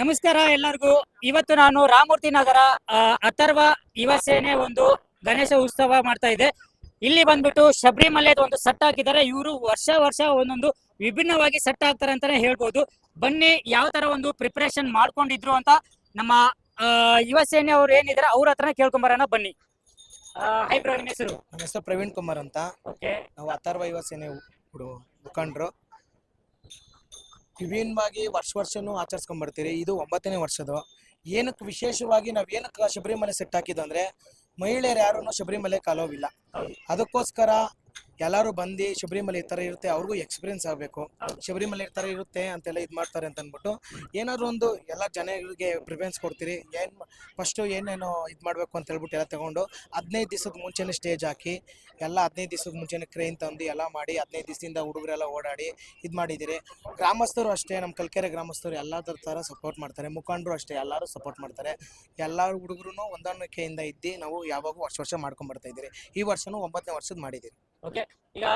ನಮಸ್ಕಾರ ಎಲ್ಲರಿಗೂ. ಇವತ್ತು ನಾನು ರಾಮೂರ್ತಿ ನಗರ ಅಥರ್ವ ಯುವ ಸೇನೆ ಒಂದು ಗಣೇಶ ಉತ್ಸವ ಮಾಡ್ತಾ ಇದೆ. ಇಲ್ಲಿ ಬಂದ್ಬಿಟ್ಟು ಶಬರಿಮಲೆ ಒಂದು ಸಟ್ ಹಾಕಿದ್ದಾರೆ. ಇವರು ವರ್ಷ ವರ್ಷ ಒಂದೊಂದು ವಿಭಿನ್ನವಾಗಿ ಸೆಟ್ ಹಾಕ್ತಾರೆ ಅಂತಾನೆ ಹೇಳ್ಬೋದು. ಬನ್ನಿ ಯಾವ ತರ ಒಂದು ಪ್ರಿಪರೇಷನ್ ಮಾಡ್ಕೊಂಡಿದ್ರು ಅಂತ ನಮ್ಮ ಯುವ ಸೇನೆ ಅವ್ರು ಏನಿದ್ದಾರೆ ಅವ್ರ ಹತ್ರನೇ ಕೇಳ್ಕೊಂಬರೋಣ ಬನ್ನಿ. ಹೈ ಬ್ರೋ ನಿಮ್ಮ ಹೆಸರು? ನನ್ನ ಹೆಸರು ಪ್ರವೀಣ್ ಕುಮಾರ್ ಅಂತ. ಓಕೆ ನಾವು ಅಥರ್ವ ಯುವ ಸೇನೆ ಮುಖಂಡರು ವಿಭಿನ್ನವಾಗಿ ವರ್ಷ ವರ್ಷನೂ ಆಚರಿಸ್ಕೊಂಡ್ ಬರ್ತೀರಿ. ಇದು ಒಂಬತ್ತನೇ ವರ್ಷದ್ದು. ಏನಕ್ಕೆ ವಿಶೇಷವಾಗಿ ನಾವು ಏನಕ್ಕೆ ಶಬರಿಮಲೆ ಸೆಟ್ ಹಾಕಿದ್ದು ಅಂದ್ರೆ ಮಹಿಳೆಯರು ಯಾರೂ ಶಬರಿಮಲೆ ಕಾಲೋವಿಲ್ಲ. ಅದಕ್ಕೋಸ್ಕರ ಎಲ್ಲರೂ ಬಂದು ಶಬರಿಮಲೆ ಈ ಥರ ಇರುತ್ತೆ, ಅವ್ರಿಗೂ ಎಕ್ಸ್ಪೀರಿಯನ್ಸ್ ಆಗಬೇಕು. ಶಬರಿಮಲೆ ಈ ಥರ ಇರುತ್ತೆ ಅಂತೆಲ್ಲ ಇದು ಮಾಡ್ತಾರೆ ಅಂತ ಅಂದ್ಬಿಟ್ಟು ಏನಾದ್ರು ಒಂದು ಎಲ್ಲ ಜನಗಳಿಗೆ ಪ್ರಿಫರೆನ್ಸ್ ಕೊಡ್ತೀರಿ, ಏನು ಫಸ್ಟು ಏನೇನು ಇದು ಮಾಡಬೇಕು ಅಂತ ಹೇಳ್ಬಿಟ್ಟು ಎಲ್ಲ ತಗೊಂಡು ಹದಿನೈದು ದಿವಸದ ಮುಂಚೆನೇ ಸ್ಟೇಜ್ ಹಾಕಿ, ಎಲ್ಲ ಹದಿನೈದು ದಿವಸದ ಮುಂಚೆನೇ ಕ್ರೇನ್ ತಂದು ಎಲ್ಲ ಮಾಡಿ ಹದಿನೈದು ದಿವಸದಿಂದ ಹುಡುಗರೆಲ್ಲ ಓಡಾಡಿ ಇದು ಮಾಡಿದ್ದೀರಿ. ಗ್ರಾಮಸ್ಥರು ಅಷ್ಟೇ ನಮ್ಮ ಕಲ್ಕೆರೆ ಗ್ರಾಮಸ್ಥರು ಎಲ್ಲದರ ಥರ ಸಪೋರ್ಟ್ ಮಾಡ್ತಾರೆ, ಮುಖಂಡರು ಅಷ್ಟೇ ಎಲ್ಲರೂ ಸಪೋರ್ಟ್ ಮಾಡ್ತಾರೆ. ಎಲ್ಲ ಹುಡುಗರು ಹೊಂದಾಣಿಕೆಯಿಂದ ಇದ್ದು ನಾವು ಯಾವಾಗೂ ವರ್ಷ ವರ್ಷ ಮಾಡ್ಕೊಂಡ್ಬರ್ತಾ ಇದ್ದೀರಿ. ಈ ವರ್ಷನೂ ಒಂಬತ್ತನೇ ವರ್ಷದ ಮಾಡಿದ್ದೀರಿ. ಓಕೆ ಈಗ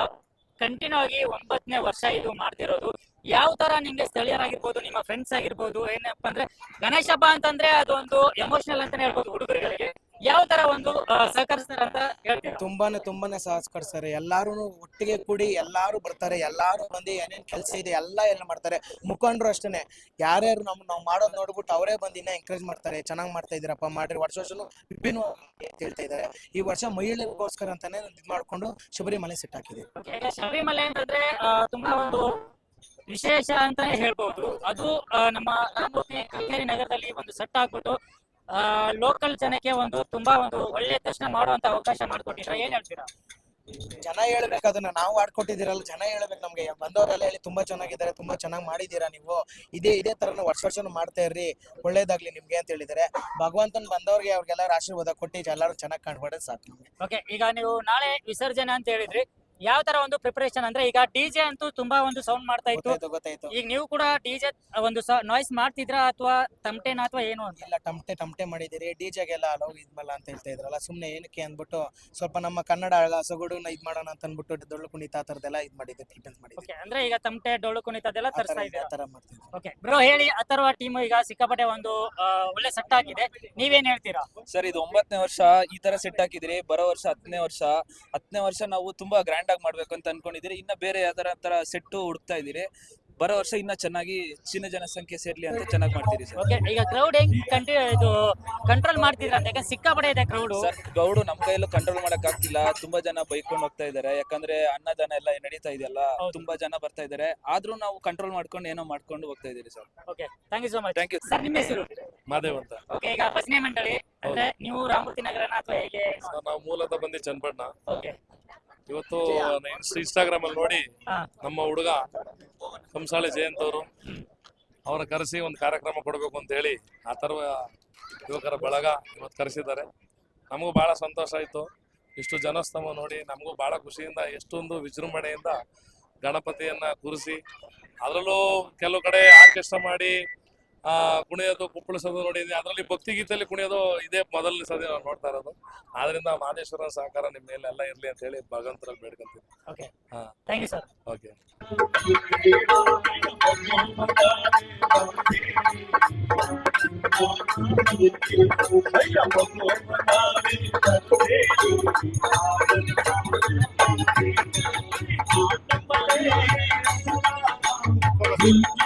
ಕಂಟಿನ್ಯೂ ಆಗಿ ಒಂಬತ್ತನೇ ವರ್ಷ ಇದು ಮಾಡ್ತಿರೋದು. ಯಾವ ತರ ನಿಮ್ಗೆ ಸ್ಥಳೀಯರಾಗಿರ್ಬೋದು, ನಿಮ್ಮ ಫ್ರೆಂಡ್ಸ್ ಆಗಿರ್ಬೋದು, ಏನಪ್ಪಾ ಅಂದ್ರೆ ಗಣೇಶ ಹಬ್ಬ ಅಂತಂದ್ರೆ ಅದೊಂದು ಎಮೋಷನಲ್ ಅಂತಾನೆ ಹೇಳ್ಬೋದು ಹುಡುಗರುಗಳಿಗೆ. ಯಾವ ತರ ಒಂದು ಸಹಕರಿಸ್ತಾರೆ ಅಂತ ಹೇಳ್ತೀರಾ? ತುಂಬಾನೇ ತುಂಬಾನೇ ಸಹಕರಿಸ್ತಾರೆ. ಎಲ್ಲಾರು ಒಟ್ಟಿಗೆ ಕೂಡಿ ಎಲ್ಲಾರು ಬರ್ತಾರೆ ಎಲ್ಲಾರು ಬಂದು ಏನೇನ್ ಕೆಲಸ ಇದೆ ಎಲ್ಲ ಎಲ್ಲ ಮಾಡ್ತಾರೆ. ಮುಖಂಡರು ಅಷ್ಟೇನೆ. ಯಾರ್ಯಾರು ನಮ್ ನಾವು ಮಾಡೋದ್ ನೋಡ್ಬಿಟ್ಟು ಅವರೇ ಬಂದು ಇನ್ನ ಎಂಕರೇಜ್ ಮಾಡ್ತಾರೆ. ಚೆನ್ನಾಗ್ ಮಾಡ್ತಾ ಇದೀರಪ್ಪ ಮಾಡ್ರಿ. ವರ್ಷ ವರ್ಷನು ವಿಭಿನ್ನ ಅಂತ ಹೇಳ್ತಾ ಇದಾರೆ ಈ ವರ್ಷ ಮಹಿಳೆಯರಿಗೋಸ್ಕರ ಅಂತಾನೆ ಇದ್ ಮಾಡ್ಕೊಂಡು ಶಬರಿಮಲೆ ಸೆಟ್ ಹಾಕಿದೆ ಶಬರಿಮಲೆ ಅಂತಂದ್ರೆ ತುಂಬಾ ಒಂದು ವಿಶೇಷ ಅಂತಾನೆ ಹೇಳ್ಬಹುದು ಅದು ನಮ್ಮ ರಾಮಮೂರ್ತಿ ಕಲ್ಕೇರಿ ನಗರದಲ್ಲಿ ಒಂದು ಸೆಟ್ ಹಾಕ್ಬಿಟ್ಟು ಲೋಕಲ್ ಜನಕ್ಕೆ ಒಂದು ತುಂಬಾ ಒಂದು ಒಳ್ಳೆ ದರ್ಶನ ಮಾಡುವಂತ ಅವಕಾಶ ಮಾಡ್ಕೊಟ್ಟಿದ್ರ. ಏನ್ ಹೇಳ್ತೀರಾ? ಜನ ಹೇಳ್ಬೇಕು ಅದನ್ನ. ನಾವು ಆಡ್ಕೊಟ್ಟಿದ್ದೀರಲ್ಲ ಜನ ಹೇಳ್ಬೇಕು ನಮ್ಗೆ. ಬಂದವರೆಲ್ಲ ಹೇಳಿ ತುಂಬಾ ಚೆನ್ನಾಗಿದ್ದಾರೆ ತುಂಬಾ ಚೆನ್ನಾಗಿ ಮಾಡಿದೀರಾ ನೀವು? ಇದೇ ಇದೇ ತರನ ವರ್ಷ ವರ್ಷನು ಮಾಡ್ತಾ ಇರ್ರಿ. ಒಳ್ಳೇದಾಗ್ಲಿ ನಿಮ್ಗೆ ಅಂತ ಹೇಳಿದಾರೆ ಭಗವಂತನ್ ಬಂದವ್ರಿಗೆ ಅವ್ರಿಗೆಲ್ಲರೂ ಆಶೀರ್ವಾದ ಕೊಟ್ಟಿ ಎಲ್ಲರೂ ಚೆನ್ನಾಗಿ ಕಾಣ್ಬಿಟ್ರೆ ಸಾಕು. ಓಕೆ ಈಗ ನೀವು ನಾಳೆ ವಿಸರ್ಜನೆ ಅಂತ ಹೇಳಿದ್ರಿ. ಯಾವ ತರ ಒಂದು ಪ್ರಿಪರೇಷನ್ ಅಂದ್ರೆ ಈಗ ಡಿಜೆ ಅಂತೂ ತುಂಬಾ ಒಂದು ಸೌಂಡ್ ಮಾಡ್ತಾ ಇತ್ತು. ಗೊತ್ತಾಯ್ತು ಈಗ ನೀವು ಕೂಡ ಡಿಜೆ ಒಂದು ನಾಯ್ಸ್ ಮಾಡ್ತಿದ್ರಾ ಅಥವಾ ತಮಟೆನ ಅಥವಾ ಏನು ಅಂತ? ಇಲ್ಲ ತಮಟೆ ತಮಟೆ ಮಾಡಿದಿರಿ ಡಿಜೆಗೆಲ್ಲ ಅಲೋ ಇದ್ಮಲ್ಲ ಅಂತ ಹೇಳ್ತಾ ಇದ್ರಲ್ಲ. ಸುಮ್ನೆ ಏನಕ್ಕೆ ಅಂದ್ಬಿಟ್ಟು ಸ್ವಲ್ಪ ನಮ್ಮ ಕನ್ನಡ ಸೊಗಡುನ ಇದ್ ಮಾಡೋಣ ಅಂತ ಅಂದ್ಬಿಟ್ಟು ಡೊಳ್ಳು ಕುಣಿತ ಆ ಥರದ್ದೆಲ್ಲ ಇದ್ ಮಾಡಿದ್ರೆ ಪ್ರಿಪೇರ್ ಮಾಡಿದ್ದೆ ಅಂದ್ರೆ ಈಗ ತಮಟೆ ಡೊಳ್ಳು ಕುಣಿತದೆಲ್ಲ ತರಿಸ್ತಾ ಇದೆ, ಆ ತರ ಮಾಡ್ತಿದ್ದೆ ಓಕೆ ಬ್ರೋ ಹೇಳಿ ಅಥರ್ವ ಟೀಮ್ ಈಗ ಸಿಕ್ಕಾಪಟ್ಟೆ ಒಂದು ಒಳ್ಳೆ ಸೆಟ್ ಹಾಕಿದೆ. ನೀವೇನ್ ಹೇಳ್ತೀರಾ? ಸರ್ ಇದು ಒಂಬತ್ತನೇ ವರ್ಷ ಈ ತರ ಸೆಟ್ ಹಾಕಿದ್ರಿ. ಬರೋ ವರ್ಷ ಹತ್ತನೇ ವರ್ಷ. ಹತ್ತನೇ ವರ್ಷ ನಾವು ತುಂಬಾ ಗ್ರ್ಯಾಂಡ್ ಆಗಿ ಮಾಡ್ಬೇಕು ಅಂತ ಅನ್ಕೊಂಡಿದಿರಿ ಇನ್ನ ಬೇರೆ ಯಾವ್ದಾರ ತರ ಸೆಟ್ ಹುಡುಕ್ತಾ ಇದೀರಿ ಬರೋ ವರ್ಷ ಇನ್ನ ಚೆನ್ನಾಗಿ ಚಿನ್ನ ಜನಸಂಖ್ಯೆ ಸೇರ್ಲಿ ಅಂತ ಚೆನ್ನಾಗಿ ಮಾಡ್ತೀರಿ ಸರ್. ಓಕೆ ಈಗ ಕ್ರೌಡ್ ಹೆಂಗ್ ಇದು ಕಂಟ್ರೋಲ್ ಮಾಡ್ತಿದ್ರ ಅಂತ ಯಾಕಂದ್ರೆ ಸಿಕ್ಕಾಪಟ್ಟೆ ಇದೆ ಕ್ರೌಡ್ ಸರ್ ಗೌಡು ನಮ್ ಕೈಯಲ್ಲೂ ಕಂಟ್ರೋಲ್ ಮಾಡಕ್ ಆಗ್ತಿಲ್ಲ. ತುಂಬಾ ಜನ ಬೈಕೊಂಡು ಹೋಗ್ತಾ ಇದಾರೆ ಯಾಕಂದ್ರೆ ಅನ್ನದಾನ ಎಲ್ಲ ನಡೀತಾ ಇದೆಯಲ್ಲ. ತುಂಬಾ ಜನ ಬರ್ತಾ ಇದಾರೆ ಆದ್ರೂ ನಾವು ಕಂಟ್ರೋಲ್ ಮಾಡ್ಕೊಂಡು ಏನೋ ಮಾಡ್ಕೊಂಡು ಹೋಗ್ತಾ ಇದೀರಿ sir. Okay thank you so much thank you sir ನಿಮ್ಮ ಹೆಸರು? ಮಾದೇವ್ ಅಂತ. ಓಕೆ ಈಗ ಭಜನೆ ಮಂಡಳಿ ಅಂದ್ರೆ ನೀವು ರಾಮೂರ್ತಿ ನಗರನ ಅಥವಾ ಹೇಗೆ? ಸರ್, ನಾವು ಮೂಲತಃ ಬಂದಿ ಚನ್ನಪಟ್ಟಣ. ಓಕೆ. ಇವತ್ತು ಇನ್ಸ್ಟಾಗ್ರಾಮ್ ಅಲ್ಲಿ ನೋಡಿ ನಮ್ಮ ಹುಡುಗ ಕಂಸಾಳೆ ಜಯಂತ್ ಅವರು. ಅವರ ಕರೆಸಿ ಒಂದು ಕಾರ್ಯಕ್ರಮ ಕೊಡಬೇಕು ಅಂತ ಹೇಳಿ ಆ ಥರ ಯುವಕರ ಬಳಗ ಇವತ್ತು ಕರೆಸಿದ್ದಾರೆ. ನಮಗೂ ಬಹಳ ಸಂತೋಷ ಆಯಿತು. ಇಷ್ಟು ಜನಸ್ತಮ ನೋಡಿ ನಮಗೂ ಬಹಳ ಖುಷಿಯಿಂದ ಎಷ್ಟೊಂದು ವಿಜೃಂಭಣೆಯಿಂದ ಗಣಪತಿಯನ್ನ ಕೂರಿಸಿ ಅದರಲ್ಲೂ ಕೆಲವು ಕಡೆ ಆರ್ಕೆಸ್ಟ್ರಾ ಮಾಡಿ ಆ ಕುಣಿಯೋದು ಕುಪ್ಪಳಿಸೋದು ನೋಡಿದ್ವಿ ಅದರಲ್ಲಿ ಭಕ್ತಿ ಗೀತೆಯಲ್ಲಿ ಕುಣಿಯೋದು ಇದೇ ಮೊದಲನೇ ಸದ್ಯ ನಾವು ನೋಡ್ತಾ ಇರೋದು. ಆದ್ರಿಂದ ಮಹದೇಶ್ವರನ ಸಹಕಾರ ನಿಮ್ಮ ಮೇಲೆ ಎಲ್ಲ ಇರ್ಲಿ ಅಂತ ಹೇಳಿ ಭಗವಂತರಲ್ಲಿ ಬೇಡ್ಕೊಂತೀನಿ. ಓಕೆ ಹಾ. ಥ್ಯಾಂಕ್ ಯು ಸರ್ ಓಕೆ ನಿಮ್ಮ ಹೆಸರು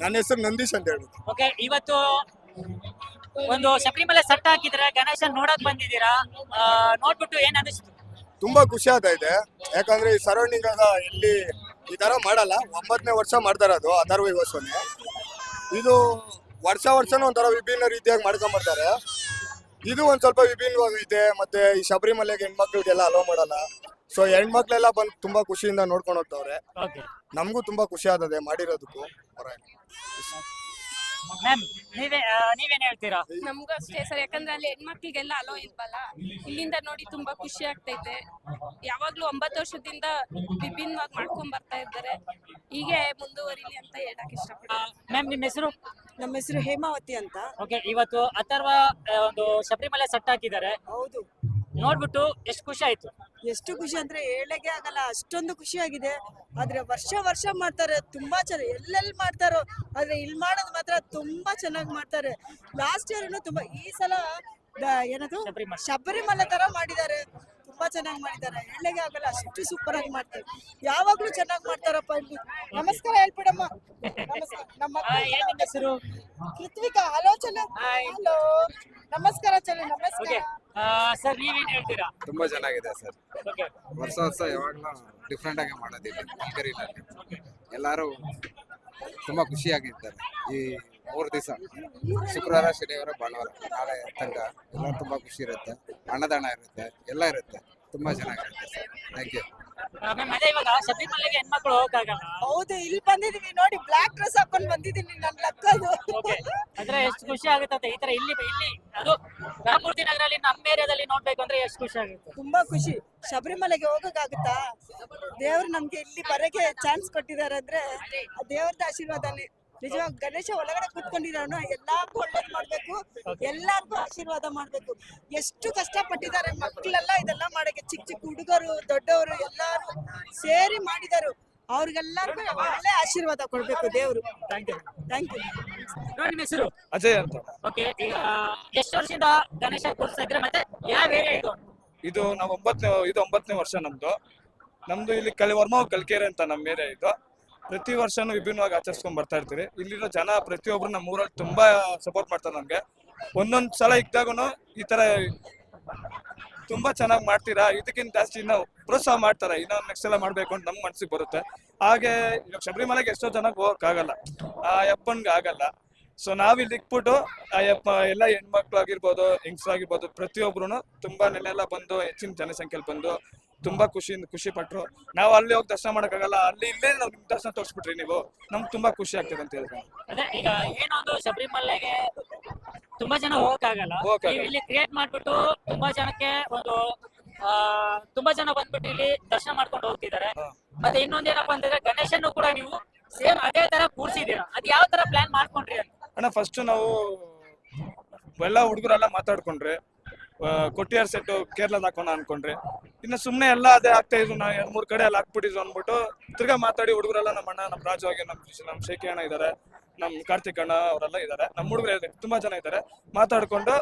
ನನ್ನ ಹೆಸರು ನಂದೀಶ್ ಅಂತ ಹೇಳಿ. ಓಕೆ ಇವತ್ತು ಒಂದು ಶಬರಿಮಲೆ ಸಟ್ ಹಾಕಿದ್ರೆ ಗಣೇಶ ನೋಡಕ್ ಬಂದಿದ್ದೀರಾ? ನೋಡ್ಬಿಟ್ಟು ಏನ್ ಅನಿಸ್ತು ತುಂಬಾ ಖುಷಿ ಆಗ್ತಾ ಇದೆ. ಯಾಕಂದ್ರೆ ಈ ಸರೌಂಡಿಂಗ್ ಆಗ ಇಲ್ಲಿ ಈ ತರ ಮಾಡಲ್ಲ. ಒಂಬತ್ತನೇ ವರ್ಷ ಮಾಡ್ತಾರೆ ಅದು ಅಥರ್ವ ವರ್ಷನೇ ಇದು ವರ್ಷ ವರ್ಷನೂ ಒಂಥರ ವಿಭಿನ್ನ ರೀತಿಯಾಗಿ ಮಾಡ್ಕೊಂಡ್ ಬರ್ತಾರೆ. ಇದು ಒಂದ್ ಸ್ವಲ್ಪ ವಿಭಿನ್ನವಾಗೈತೆ ಮತ್ತೆ ಈ ಶಬರಿಮಲೆಗೆ ಹೆಣ್ಮಕ್ಳಿಗೆಲ್ಲ ಅಲೋ ಮಾಡಲ್ಲ. ಸೊ ಹೆಣ್ಮಕ್ಳೆಲ್ಲ ಬಂದು ತುಂಬಾ ಖುಷಿಯಿಂದ ನೋಡ್ಕೊಂಡು ಹೋಗ್ತವ್ರೆ. ಓಕೆ ನಮಗೂ ತುಂಬಾ ಖುಷಿ ಆದದೆ ಮಾಡಿರೋದಕ್ಕೂ. ಮ್ಯಾಮ್ ನೀವೇ ಆ, ನೀವೇನ್ ಹೇಳ್ತೀರಾ? ನಮಗೂ ಅಷ್ಟೇ ಸರ್ ಯಾಕಂದ್ರೆ ಅಲ್ಲಿ ಹೆಣ್ಮಕ್ಳಿಗೆಲ್ಲ ಅಲೋ ಇಲ್ವಲ್ಲ? ಇಲ್ಲಿಂದ ನೋಡಿ ತುಂಬಾ ಖುಷಿ ಆಗ್ತೈತೆ. ಯಾವಾಗ್ಲೂ ಒಂಬತ್ತು ವರ್ಷದಿಂದ ವಿಭಿನ್ನವಾಗಿ ಮಾಡ್ಕೊಂಡ್ ಬರ್ತಾ ಇದ್ದಾರೆ. ಹೀಗೆ ಮುಂದುವರಿಲಿ ಅಂತ ಹೇಳಕ್ ಇಷ್ಟಪಡ್ತೀನಿ. ಮ್ಯಾಮ್ ನಿಮ್ಮ ಹೆಸರು? ನಮ್ಮ ಹೆಸರು ಹೇಮಾವತಿ ಅಂತ. ಓಕೆ ಇವತ್ತು ಅಥರ್ವ ಆ, ಒಂದು ಶಬರಿಮಲೆ ಸೆಟ್ ಹಾಕಿದ್ದಾರೆ. ಹೌದು. ನೋಡ್ಬಿಟ್ಟು ಎಷ್ಟು ಖುಷಿ ಆಯ್ತು? ಎಷ್ಟು ಖುಷಿ ಅಂದ್ರೆ ಹೇಳಕ್ಕೆ ಆಗಲ್ಲ ಅಷ್ಟೊಂದು ಖುಷಿ ಆಗಿದೆ. ಆದ್ರೆ ವರ್ಷ ವರ್ಷ ಮಾಡ್ತಾರೆ ತುಂಬಾ ಚೆನ್ನಾಗಿ ಎಲ್ಲೆಲ್ಲಿ ಮಾಡ್ತಾರೋ ಆದ್ರೆ ಇಲ್ಲಿ ಮಾಡೋದು ಮಾತ್ರ ತುಂಬಾ ಚೆನ್ನಾಗಿ ಮಾಡ್ತಾರೆ. ಲಾಸ್ಟ್ ಇಯರ್ ತುಂಬಾ ಈ ಸಲ ಏನದು? ಶಬರಿಮಲೆ ತರ ಮಾಡಿದ್ದಾರೆ. ತುಂಬಾ ಚೆನ್ನಾಗಿ ಮಾಡಿದ್ದಾರೆ. ಎಣ್ಣೆಗೆ ಆಗಲ್ಲ ಅಷ್ಟು ಸೂಪರ್ ಆಗಿ ಮಾಡ್ತಾರೆ. ಯಾವಾಗ್ಲೂ ಚೆನ್ನಾಗಿ ಮಾಡ್ತಾರಪ್ಪ ಇಲ್ಲಿ ನಮಸ್ಕಾರ ಹೇಳ್ಬಿಡಮ್ಮ. ನಮಸ್ಕಾರ. ನಮ್ಮ ಹೆಸರು? ಕೃತ್ವಿಕಾ. ಹಲೋ ಚಲು ಹಲೋ ನಮಸ್ಕಾರ ಚಲೋ ನಮಸ್ಕಾರ. ಓಕೆ ಸರ್ ನೀವೇನ್ ಹೇಳ್ತೀರಾ? ತುಂಬಾ ಚೆನ್ನಾಗಿದೆ ಸರ್ ಓಕೆ ವರ್ಷ ವರ್ಷ ಯಾವಾಗಲೂ ಡಿಫ್ರೆಂಟ್ ಆಗಿ ಮಾಡೋದಿಲ್ಲ ಅಲ್ಗರಿನಲ್ಲಿ ಎಲ್ಲರೂ ತುಂಬಾ ಖುಷಿಯಾಗಿದ್ದಾರೆ. ಈ ಮೂರು ದಿವಸ ಶುಕ್ರವಾರ ಶನಿವಾರ ಭಾನುವಾರ ನಾಳೆ ತನಕ ಎಲ್ಲ ತುಂಬಾ ಖುಷಿ ಇರುತ್ತೆ. ಅನ್ನದಾನ ಇರುತ್ತೆ ಎಲ್ಲ ಇರುತ್ತೆ. ತುಂಬಾ ಚೆನ್ನಾಗಿರುತ್ತೆ ಸರ್. ಥ್ಯಾಂಕ್ ಯು ಮ್ಯಾಮ್ ಅದೇ ಇವಾಗ ಶಬರಿಮಲೆಗೆ ಹೆಣ್ಮಕ್ಳು ಹೋಗಕ್ಕಾಗಲ್ಲ? ಹೌದು ಇಲ್ಲಿ ಬಂದಿದೀವಿ ನೋಡಿ ಬ್ಲಾಕ್ ಡ್ರೆಸ್ ಹಾಕೊಂಡ್ ಬಂದಿದೀನಿ ನನ್ನ ಲಕ್ಕದು. ಓಕೆ ಅಂದ್ರೆ ಎಷ್ಟು ಖುಷಿ ಆಗುತ್ತೆ ಈ ತರ ಇಲ್ಲಿ ಇಲ್ಲಿ ಅದು ರಾಮಮೂರ್ತಿ ನಗರಲ್ಲಿ ನಮ್ಮ ಏರಿಯಾದಲ್ಲಿ ನೋಡ್ಬೇಕು ಅಂದ್ರೆ ಎಷ್ಟು ಖುಷಿ ಆಗುತ್ತೆ? ತುಂಬಾ ಖುಷಿ. ಶಬರಿಮಲೆಗೆ ಹೋಗಕ್ಕಾಗುತ್ತಾ? ದೇವ್ರು ನಮ್ಗೆ ಇಲ್ಲಿ ಬರಕ್ಕೆ ಚಾನ್ಸ್ ಕೊಟ್ಟಿದ್ದಾರೆ ಅಂದ್ರೆ ಆ ದೇವ್ರದ ಆಶೀರ್ವಾದನೇ. ನಿಜವಾಗ ಗಣೇಶ ಒಳಗಡೆ ಕೂತ್ಕೊಂಡಿರೋನು ಎಲ್ಲಾರ್ಗೂ ಒಳ್ಳೇದ್ ಮಾಡ್ಬೇಕು ಎಲ್ಲಾರ್ಗೂ ಆಶೀರ್ವಾದ ಮಾಡ್ಬೇಕು. ಎಷ್ಟು ಕಷ್ಟ ಪಟ್ಟಿದ್ದಾರೆ ಮಕ್ಕಳೆಲ್ಲ ಇದೆಲ್ಲ ಮಾಡಕ್ಕೆ. ಚಿಕ್ಕ ಚಿಕ್ಕ ಹುಡುಗರು ದೊಡ್ಡವರು ಎಲ್ಲಾರು ಸೇರಿ ಮಾಡಿದಾರು. ಅವ್ರಿಗೆಲ್ಲಾರ್ಗು ಒಳ್ಳೆ ಆಶೀರ್ವಾದ ಕೊಡ್ಬೇಕು ದೇವ್ರು. ಥ್ಯಾಂಕ್ ಯು ಥ್ಯಾಂಕ್ ಯು ನೋಡಿ ನಿಮ್ಮ ಹೆಸರು? ಅಜಯ್ ಅಂತ. ಓಕೆ ಈಗ ಎಷ್ಟು ವರ್ಷದಿಂದ ಗಣೇಶ ಕೂರಿಸ್ತಾ ಇದ್ರೆ ಮತ್ತೆ ಯಾವ ಏರಿಯಾ ಇದು? ಇದು ನಾವು ಒಂಬತ್ತನೇ ಇದು ಒಂಬತ್ತನೇ ವರ್ಷ ನಮ್ದು. ನಮ್ದು ಇಲ್ಲಿ ಕಲಿವರ್ಮ ವರ್ಮ ಕಲ್ಕೆರೆ ಅಂತ ನಮ್ಮ ಏರಿಯಾ ಇದು. ಪ್ರತಿ ವರ್ಷನೂ ವಿಭಿನ್ನವಾಗಿ ಆಚರಿಸ್ಕೊಂಡ್ ಬರ್ತಾ ಇರ್ತೀವಿ. ಇಲ್ಲಿರೋ ಜನ ಪ್ರತಿಯೊಬ್ರು ನಮ್ಮ ಊರಲ್ಲಿ ತುಂಬಾ ಸಪೋರ್ಟ್ ಮಾಡ್ತಾರೆ ನಮ್ಗೆ. ಒಂದೊಂದ್ ಸಲ ಇದ್ದಾಗೂ ಈ ತರ ತುಂಬಾ ಚೆನ್ನಾಗಿ ಮಾಡ್ತೀರಾ? ಇದಕ್ಕಿಂತ ಜಾಸ್ತಿ ಇನ್ನ ಪ್ರೋತ್ಸಾಹ ಮಾಡ್ತಾರೆ? ಇನ್ನ ನೆಕ್ಸ್ಟ್ ಸಲ ಮಾಡ್ಬೇಕು ಅಂತ ನಮ್ ಮನ್ಸಿಗೆ ಬರುತ್ತೆ. ಹಾಗೆ ಇವಾಗ ಶಬರಿಮಲೆಗೆ ಎಷ್ಟೋ ಜನಕ್ಕೆ ಹೋಗಕ್ ಆಗಲ್ಲ. ಆ ಅಪ್ಪನ್ಗೆ ಆಗಲ್ಲ. ಸೊ ನಾವಿಲ್ಲಿ ಇಕ್ಬಿಟ್ಟು ಆ ಯಪ್ಪ ಎಲ್ಲ ಹೆಣ್ಮಕ್ಳು ಆಗಿರ್ಬೋದು ಹೆಂಗ್ಸ್ ಆಗಿರ್ಬೋದು ಪ್ರತಿಯೊಬ್ರು ತುಂಬಾ ನೆಲೆಲ್ಲ ಬಂದು ಹೆಚ್ಚಿನ ಜನಸಂಖ್ಯೆಯಲ್ಲಿ ಬಂದು ತುಂಬಾ ಖುಷಿಯಿಂದ ಖುಷಿ ಪಟ್ರು. ನಾವು ಅಲ್ಲಿ ಹೋಗಿ ದರ್ಶನ ಮಾಡಕ್ಕಾಗಲ್ಲ. ಅಲ್ಲಿ ಇಲ್ಲೇ ನಾವು ನಿಮ್ ದರ್ಶನ ತೋರಿಸ್ಬಿಟ್ರಿ ನೀವು. ನಮ್ಗೆ ತುಂಬಾ ಖುಷಿ ಆಗ್ತದೆ ಅಂತ ಹೇಳಿದ್ರೆ ಅದೇ ಈಗ ಏನೊಂದು ಶಬರಿಮಲೆಗೆ ತುಂಬಾ ಜನ ಹೋಗಕ್ಕಾಗಲ್ಲ. ಹೋಗಕ್ಕಾಗಲ್ಲ. ಇಲ್ಲಿ ಕ್ರಿಯೇಟ್ ಮಾಡ್ಬಿಟ್ಟು ತುಂಬಾ ಜನಕ್ಕೆ ಒಂದು ಆ, ತುಂಬಾ ಜನ ಬಂದ್ಬಿಟ್ಟು ಇಲ್ಲಿ ದರ್ಶನ ಮಾಡ್ಕೊಂಡು ಹೋಗ್ತಿದ್ದಾರೆ. ಮತ್ತೆ ಮತ್ತೆ ಏನಪ್ಪಾ ಅಂತಂದ್ರೆ ಗಣೇಶನ್ನು ಕೂಡ ನೀವು ಸೇಮ್ ಅದೇ ತರ ಕೂರ್ಸಿದೀರಾ ಅದ್ ಯಾವ ತರ ಪ್ಲಾನ್ ಮಾಡ್ಕೊಂಡ್ರಿ ಅಂತ? ಅಣ್ಣ ಫಸ್ಟ್ ನಾವು ಎಲ್ಲ ಹುಡುಗರೆಲ್ಲ ಮಾತಾಡ್ಕೊಂಡ್ರಿ ಕೊಟ್ಟಿಯಾರ್ ಸೆಟ್ ಕೇರಳದ ಹಾಕೋಣ ಅನ್ಕೊಂಡ್ರಿ. ಇನ್ನು ಸುಮ್ನೆ ಎಲ್ಲ ಅದೇ ಆಗ್ತಾ ಇದ್ರು, ನಾ ಎರಡು ಮೂರ್ ಕಡೆ ಅಲ್ಲಿ ಹಾಕ್ಬಿಟ್ಟಿದ್ರು ಅಂದ್ಬಿಟ್ಟು ತಿರ್ಗಾ ಮಾತಾಡಿ ಹುಡುಗರೆಲ್ಲ ನಮ್ಮ ಅಣ್ಣ, ನಮ್ಮ ರಾಜು ಆಗಿ ನಮ್ಮ ನಮ್ಮ ಶೇಖಿ ಅಣ್ಣ ಇದಾರೆ ನಮ್ ಕಾರ್ತಿಕ್ ಅಣ್ಣ ಅವರೆಲ್ಲ ಇದಾರೆ. ನಮ್ಮ ಹುಡುಗರು ತುಂಬಾ ಜನ ಇದ್ದಾರೆ ಮಾತಾಡ್ಕೊಂಡು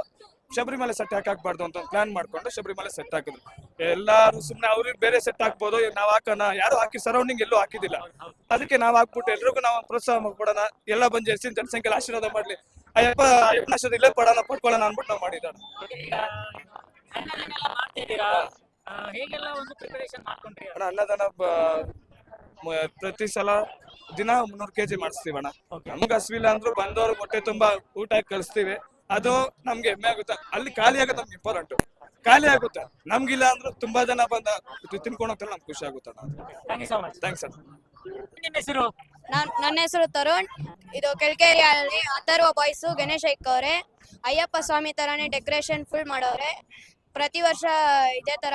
ಶಬರಿಮಲೆ ಸೆಟ್ ಯಾಕೆ ಹಾಕ್ಬಾರ್ದು ಅಂತ ಪ್ಲಾನ್ ಮಾಡ್ಕೊಂಡು ಶಬರಿಮಲೆ ಸೆಟ್ ಹಾಕಿದ್ರು. ಎಲ್ಲಾರು ಸುಮ್ನೆ ಅವ್ರಿಗೆ ಬೇರೆ ಸೆಟ್ ಹಾಕ್ಬೋದು, ನಾವ್ ಹಾಕೋಣ. ಯಾರು ಹಾಕಿ ಸರೌಂಡಿಂಗ್ ಎಲ್ಲೂ ಹಾಕಿದಿಲ್ಲ ಅದಕ್ಕೆ ನಾವ್ ಹಾಕ್ಬಿಟ್ಟು ಎಲ್ರಿಗೂ ನಾವು ಪ್ರೋತ್ಸಾಹ ಮಾಡ್ಕೊಡೋಣ ಎಲ್ಲ ಬಂದು ಹೆಚ್ಚಿನ ಜನಸಂಖ್ಯೆ ಆಶೀರ್ವಾದ ಮಾಡ್ಲಿ. ಅಯ್ಯಪ್ಪ ಆಶೀರ್ವಾದ ಇಲ್ಲೇ ಪಡೋಣ ಪಡ್ಕೊಳ್ಳೋಣ ಅನ್ಬಿಟ್ಟು ನಾವು ಒಂದು ಮಾಡ್ಕೊಂಡ್ರಿ ಅಣ್ಣ, ಅನ್ನದಾನ ಪ್ರತಿ ಸಲ ದಿನ ಮುನ್ನೂರು ಕೆಜಿ ಅಣ್ಣ ನಮ್ಗೆ ಹಸ್ವಿಲ್ಲ ಅಂದ್ರೂ ಬಂದವ್ರು ಮೊಟ್ಟೆ ತುಂಬಾ ಊಟ ಕಳಿಸ್ತೀವಿ ಅದು ನಮ್ಗೆ ಹೆಮ್ಮೆ ಆಗುತ್ತೆ. ಅಲ್ಲಿ ಖಾಲಿ ಆಗುತ್ತೆ ನಮ್ಗೆ ಇಂಪಾರ್ಟೆಂಟ್ ಖಾಲಿ ಆಗುತ್ತೆ. ನಮ್ಗಿಲ್ಲ ಅಂದ್ರೆ ತುಂಬಾ ಜನ ಬಂದ ತಿನ್ಕೊಂಡು ಹೋಗ್ತಾರೆ ನಮ್ಗೆ ಖುಷಿ ಆಗುತ್ತೆ ಅಣ್ಣ thank you so much thanks sir ನಿಮ್ಮ ಹೆಸರು? ನಾನ್ ನನ್ನ ಹೆಸರು ತರುಣ್. ಇದು ಕೆಳಕೇರಿಯಲ್ಲಿ ಅಥರ್ವ ಬಾಯ್ಸ್ ಗಣೇಶ್ ಐಕ್ ಇಕ್ಕವ್ರೆ ಅಯ್ಯಪ್ಪ ಸ್ವಾಮಿ ತರಾನೇ ಡೆಕೋರೇಷನ್ ಫುಲ್ ಮಾಡೋರೆ ಪ್ರತಿ ವರ್ಷ ಇದೇ ತರ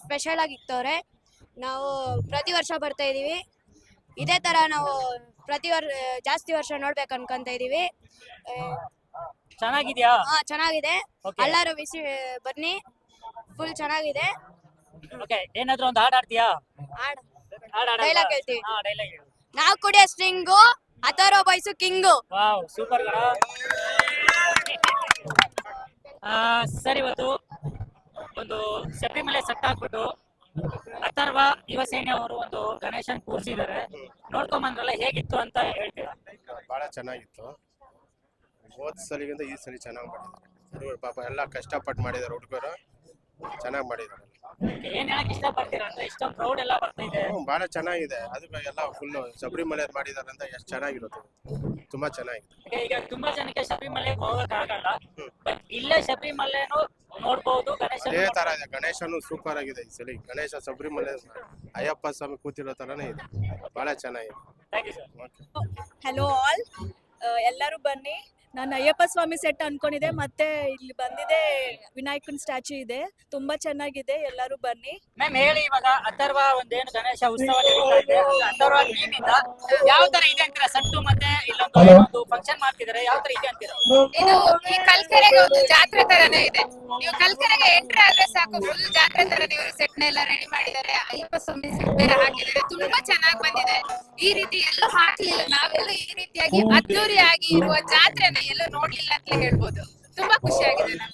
ಸ್ಪೆಷಲ್ ಆಗಿ ಇಕ್ತವ್ರೆ. ನಾವು ಪ್ರತಿ ವರ್ಷ ಬರ್ತಾ ಇದೀವಿ. ಇದೇ ತರ ನಾವು ಪ್ರತಿ ವರ್ಷ ಜಾಸ್ತಿ ವರ್ಷ ನೋಡ್ಬೇಕು ಅನ್ಕೊಂತ ಇದೀವಿ. ಆ, ಚೆನ್ನಾಗಿದ್ಯಾ? ಹಾ ಚೆನ್ನಾಗಿದೆ. Okay. ಎಲ್ಲರೂ ಬಿಸಿ ಬನ್ನಿ. ಫುಲ್ ಚೆನ್ನಾಗಿದೆ. ಓಕೆ ಏನಾದ್ರು ಒಂದು ಹಾಡು ಆಡ್ತೀಯಾ ಆಡ್ ಹಾಡು ಹಾಡು Dialogue ಹೇಳ್ತೀವಿ. ಹಾ ಡೈಲಾಗ್ ಹೇಳು. ನಾವು ಕುಡಿಯೋ string Atharva boys king. Wow super ಗಣ ಆ, ಸರ್ ಇವತ್ತು ಒಂದು ಶಬರಿಮಲೆ ಸೆಟ್ ಹಾಕ್ಬಿಟ್ಟು ಅಥರ್ವ ಯುವಸೇನೆ ಅವರು ಒಂದು ಗಣೇಶನ್ ಕೂರಿಸಿದ್ದಾರೆ. ನೋಡ್ಕೊಂಬಂದ್ರಲ್ಲ ಹೇಗಿತ್ತು ಅಂತ ಹೇಳ್ತೀರಾ? ಬಹಳ ಚೆನ್ನಾಗಿತ್ತು. ಹೋದ ಸಲಿಗಿಂತ ಈ ಸಲ ಚೆನ್ನಾಗಿ ಮಾಡಿದ್ರು. ಹುಡುಗರು ಪಾಪ ಎಲ್ಲ ಕಷ್ಟಪಟ್ಟು ಮಾಡಿದಾರೆ ಹುಡುಗರು. ಚೆನ್ನಾಗಿ ಮಾಡಿದ್ರು. ಏನ್ ಹೇಳಕ್ ಇಷ್ಟಪಡ್ತೀರಾ ಅಂದ್ರೆ ಇಷ್ಟೊಂದು ಕ್ರೌಡ್ ಎಲ್ಲ ಬರ್ತಾ ಇದೆ. ಭಾಳ ಚೆನ್ನಾಗಿದೆ. ಅದು ಎಲ್ಲ ಫುಲ್ ಶಬರಿಮಲೆ ಮಾಡಿದ್ದಾರೆ ಅಂತ ಎಷ್ಟು ಚೆನ್ನಾಗಿರುತ್ತೆ. ತುಂಬಾ ಚೆನ್ನಾಗಿದೆ. ಈಗ ಈಗ ತುಂಬಾ ಜನಕ್ಕೆ ಶಬರಿಮಲೆಗೆ ಹೋಗಕ್ ಆಗಲ್ಲ. ಬಟ್ ಇಲ್ಲೇ ಶಬರಿಮಲೆನು ನೋಡ್ಬೋದು ಗಣೇಶ ಅದೇ ತರ ಇದೆ. ಗಣೇಶನು ಸೂಪರ್ ಆಗಿದೆ ಈ ಸಲ. ಗಣೇಶ ಶಬರಿಮಲೆ ಅಯ್ಯಪ್ಪ ಸ್ವಾಮಿ ಕೂತಿರೋ ತರನೇ ಇದೆ. ಬಹಳ ಚೆನ್ನಾಗಿದೆ. Thank you sir okay Hello all. ಎಲ್ಲರೂ ಬನ್ನಿ. ನಾನು ಅಯ್ಯಪ್ಪ ಸ್ವಾಮಿ ಸೆಟ್ ಅನ್ಕೊಂಡಿದ್ದೆ ಮತ್ತೆ ಇಲ್ಲಿ ಬಂದಿದೆ ವಿನಾಯಕನ್ ಸ್ಟ್ಯಾಚು ಇದೆ. ತುಂಬಾ ಚೆನ್ನಾಗಿದೆ ಎಲ್ಲರೂ ಬನ್ನಿ. ಮ್ಯಾಮ್ ಹೇಳಿ ಇವಾಗ ಅಥರ್ವ ಒಂದೇನು ಗಣೇಶ ಉತ್ಸವ ನಡೀತಾ ಇದೆ. ಒಂದು ಅಥರ್ವ ಇಂದ ಯಾವ ತರ ಇದೆ ಅಂತೀರಾ? ಸಟ್ಟು ಮತ್ತೆ ಇಲ್ಲೊಂದು ಒಂದು ಫಂಕ್ಷನ್ ಮಾಡ್ತಿದ್ದಾರೆ ಯಾವ ತರ ಇದೆ ಅಂತೀರಾ? ಇದು ಈ ಕಲ್ಕೆರೆಗೆ ಒಂದು ಜಾತ್ರೆ ತರನೇ ಇದೆ. ನೀವು ಕಲ್ಕೆರೆಗೆ ಎಂಟ್ರಿ ಆದ್ರೆ ಸಾಕು ಫುಲ್ ಜಾತ್ರೆ ತರ ನೀವು ಸೆಟ್ ನೆಲ್ಲ ರೆಡಿ ಮಾಡಿದ್ದಾರೆ. ಅಯ್ಯಪ್ಪ ಸ್ವಾಮಿ ಸೆಟ್ ಬೇರೆ ಹಾಕಿದ್ದಾರೆ. ತುಂಬಾ ಚೆನ್ನಾಗಿ ಬಂದಿದೆ. ಈ ರೀತಿ ಎಲ್ಲೂ ಹಾಕ್ಲಿಲ್ಲ. ನಾವೆಲ್ಲ ಈ ರೀತಿಯಾಗಿ ಅದ್ದೂರಿಯಾಗಿ ಇರುವ ಜಾತ್ರೆನ. ಎಲ್ಲೂ ನೋಡ್ಲಿಲ್ಲ ಅಂತ ಹೇಳ್ಬೋದು. ತುಂಬಾ ಖುಷಿಯಾಗಿದೆ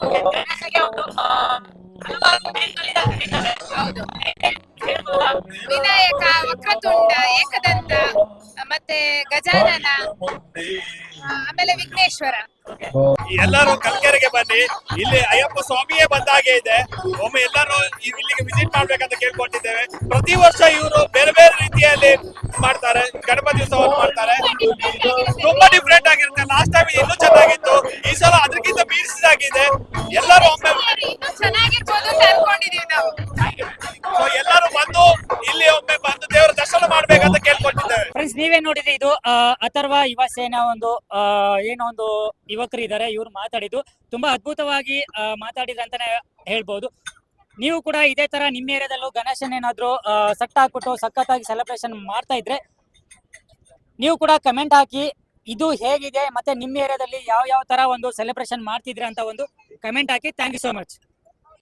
ಆಗಿದೆ. ಹೌದು. ವಿನಾಯಕ ವಕ್ರತುಂಡ ಏಕದಂತ ಮತ್ತೆ ಗಜಾನನ ಆ, ಆಮೇಲೆ ವಿಘ್ನೇಶ್ವರ. ಎಲ್ಲರೂ ಕಲ್ಕೆರೆಗೆ ಬನ್ನಿ. ಇಲ್ಲಿ ಅಯ್ಯಪ್ಪ ಸ್ವಾಮಿಯೇ ಬಂದಾಗೆ ಇದೆ. ಒಮ್ಮೆ ಎಲ್ಲರೂ ಈ- ಇಲ್ಲಿಗೆ ವಿಸಿಟ್ ಮಾಡ್ಬೇಕಂತ ಕೇಳ್ಕೊಂಡಿದ್ದೇವೆ ಪ್ರತಿ ವರ್ಷ ಇವರು ಬೇರೆ ಬೇರೆ ರೀತಿಯಲ್ಲಿ ಮಾಡ್ತಾರೆ ಗಣಪತಿ ಉತ್ಸವ ಮಾಡ್ತಾರೆ. ತುಂಬಾ ಡಿಫ್ರೆಂಟ್ ಆಗಿರುತ್ತೆ. ಲಾಸ್ಟ್ ಟೈಮ್ ಇನ್ನೂ ಚೆನ್ನಾಗಿತ್ತು. ಈ ಸಲ ಅದಕ್ಕಿಂತ ಬೀರ್ಸಿದಾಗಿದೆ ಎಲ್ಲರೂ ಒಮ್ಮೆ ಎಲ್ಲರೂ ಬಂದು ಇಲ್ಲಿ ಒಮ್ಮೆ ಬಂದು ದೇವರ ದರ್ಶನ ಮಾಡ್ಬೇಕಂತ ಕೇಳ್ಕೊಳ್ತಿದ್ದೇವೆ. ಫ್ರೆಂಡ್ಸ್ ನೀವೇ ನೋಡಿದ್ರೆ ಇದು ಆ, ಅಥರ್ವ ಯುವ ಸೇನಾ ಒಂದು ಏನೋ ಒಂದು ಯುವಕರು ಇದ್ದಾರೆ ಇವ್ರು ಮಾತಾಡಿದ್ದು ತುಂಬಾ ಅದ್ಭುತವಾಗಿ ಮಾತಾಡಿದ್ರೆ ಮಾತಾಡಿದ್ರು ಅಂತಾನೆ ಹೇಳ್ಬೋದು. ನೀವು ಕೂಡ ಇದೇ ತರ ನಿಮ್ಮ ಏರಿಯಾದಲ್ಲೂ ಗಣೇಶನ್ ಏನಾದ್ರು ಸಟ್ ಹಾಕ್ಬಿಟ್ಟು ಸಖತ್ತಾಗಿ ಸೆಲೆಬ್ರೇಷನ್ ಮಾಡ್ತಾ ಇದ್ರೆ ನೀವು ಕೂಡ ಕಮೆಂಟ್ ಹಾಕಿ ಇದು ಹೇಗಿದೆ ಮತ್ತೆ ನಿಮ್ಮ ಏರಿಯಾದಲ್ಲಿ ಯಾವ ಯಾವ ತರ ಒಂದು ಸೆಲೆಬ್ರೇಷನ್ ಮಾಡ್ತಿದ್ರೆ ಅಂತ ಒಂದು comment hockey. Thank you so much